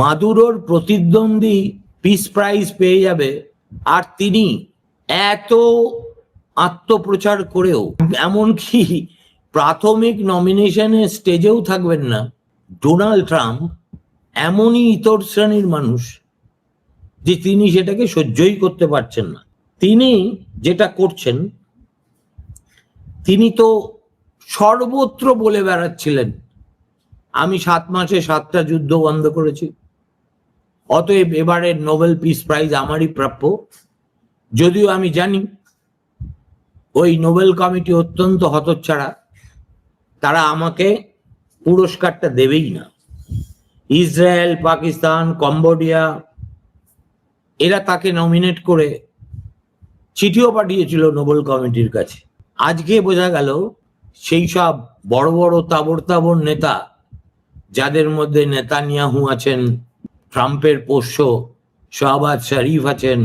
মাদুরোর প্রতিদ্বন্দ্বী peace prize পেয়ে যাবে, আর তিনি এত আত্মপ্রচার করেও, এমনকি প্রাথমিক নমিনেশনের স্টেজেও থাকবেন না। ডোনাল্ড ট্রাম্প এমনই ইতর শ্রেণির মানুষ। যে তিনি সেটাকে সহ্যই করতে পারছেন না। তিনি যেটা করছেন, তিনি তো সর্বত্র বলে বেড়াচ্ছিলেন, আমি সাত মাসে সাতটা যুদ্ধ বন্ধ করেছি, অতএব এবারের নোবেল পিস প্রাইজ আমারই প্রাপ্য। যদিও আমি জানি, ওই নোবেল কমিটি অত্যন্ত হতচ্ছাড়া, তারা আমাকে পুরস্কারটা দেবেই না। ইসরায়েল, পাকিস্তান, কম্বোডিয়া এরা তাকে নমিনেট করে চিঠিও পাঠিয়েছিল নোবেল কমিটির কাছে। আজকে বোঝা গেল সেই সব বড় বড় তাবর তাবর নেতা, যাদের মধ্যে নেতানিয়াহু আছেন, ট্রাম্পের পোষ্য, শাহবাজ শরীফ আছেন,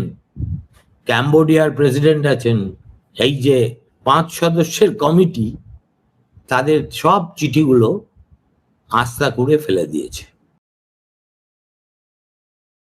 ক্যাম্বোডিয়ার প্রেসিডেন্ট আছেন, এই যে পাঁচ সদস্যের কমিটি, তাদের সব চিঠিগুলো আস্থা করে ফেলে দিয়েছে।